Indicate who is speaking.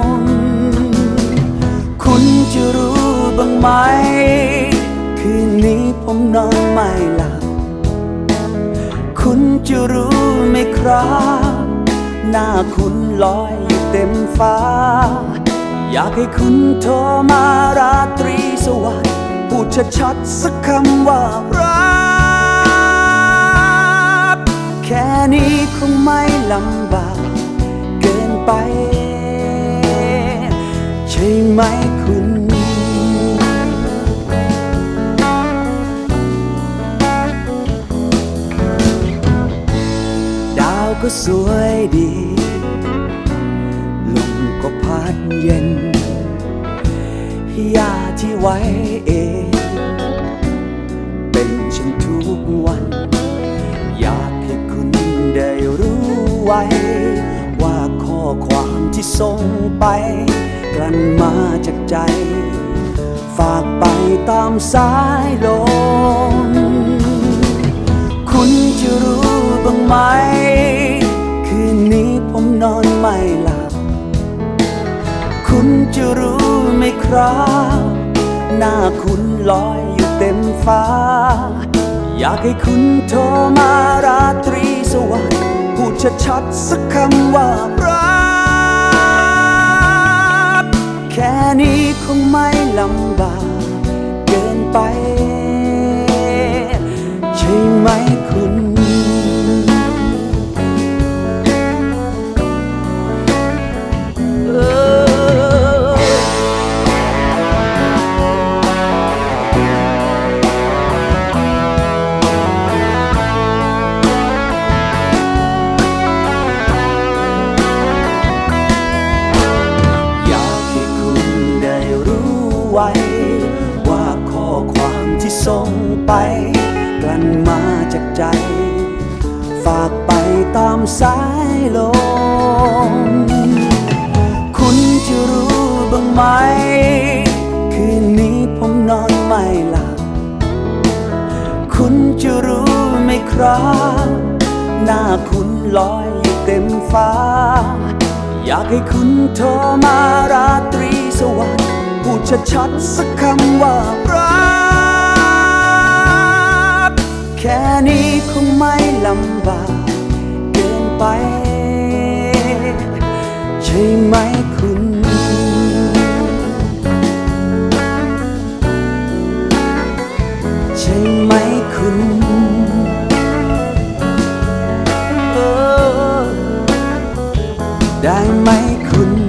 Speaker 1: ม บ้างไหม คืนนี้ผมนอนไม่หลับ คุณจะรู้ไหมครับ หน้าคุณลอยอยู่เต็มฟ้า อยากให้คุณโทรมาราตรีสวัสดิ์พูดชัดๆสักคำว่ารักแค่นี้คงไม่ลำบากเกินไป ใช่ไหมคุณ ก็สวยดี ลมก็พัดเย็นยาที่ไว้เอง เป็นฉันทุกวัน อยากให้คุณได้รู้ไว้ ว่าข้อความที่ส่งไป กลั่นมาจากใจ ฝากไปตามสายลมคุณจะรู้บ้างไหม จะรู้ไหมครับหน้าคุณลอยอยู่เต็มฟ้า อยากให้คุณโทรมาราตรีสวัสดิ์พูดชัดๆสักคำว่ารักแค่นี้คงไม่ลำบาก เกินไปากไปตามสายลม คุณจะรู้บ้างไหม คืนนี้ผมนอนไม่หลับ คุณจะรู้ไหมครับ หน้าคุณลอยอยู่เต็มฟ้า อยากให้คุณโทรมาราตรีสวัสดิ์พูดชัดๆสักคำว่า แค่นี้คงไม่ลำบากเกินไป ใช่ไหมคุณใช่ไหมคุณได้ไหมคุณ